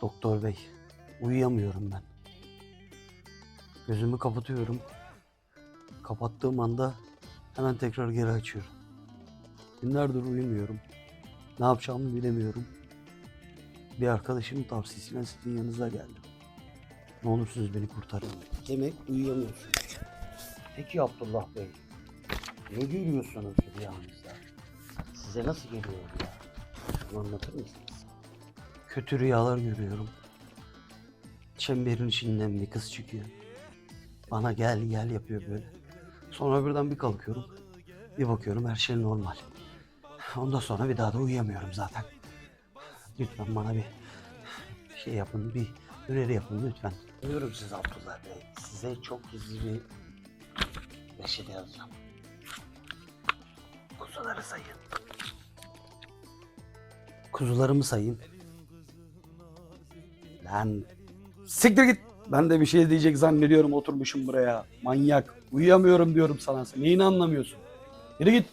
Doktor bey, uyuyamıyorum ben. Gözümü kapatıyorum. Kapattığım anda hemen tekrar geri açıyorum. Günlerdir uyumuyorum. Ne yapacağımı bilemiyorum. Bir arkadaşımın tavsiyesiyle sizin yanınıza geldim. Ne olursunuz beni kurtarın. Demek uyuyamıyorsunuz. Peki Abdullah Bey, ne görüyorsunuz rüyanızda? Size nasıl geliyor ya? Bunu anlatır mısınız? Kötü rüyalar görüyorum. Çemberin içinden bir kız çıkıyor. Bana gel gel yapıyor böyle. Sonra birden bir kalkıyorum. Bir bakıyorum her şey normal. Ondan sonra bir daha da uyuyamıyorum zaten. Lütfen bana bir şey yapın, bir öneri yapın lütfen. Buyurun siz Abdullah Bey. Size çok gizli bir reçete yazacağım. Kuzuları sayın. Kuzularımı sayın. Lan siktir git. Ben de bir şey diyecek zannediyorum oturmuşum buraya. Manyak. Uyuyamıyorum diyorum sana. Sen neyini anlamıyorsun? Yürü git.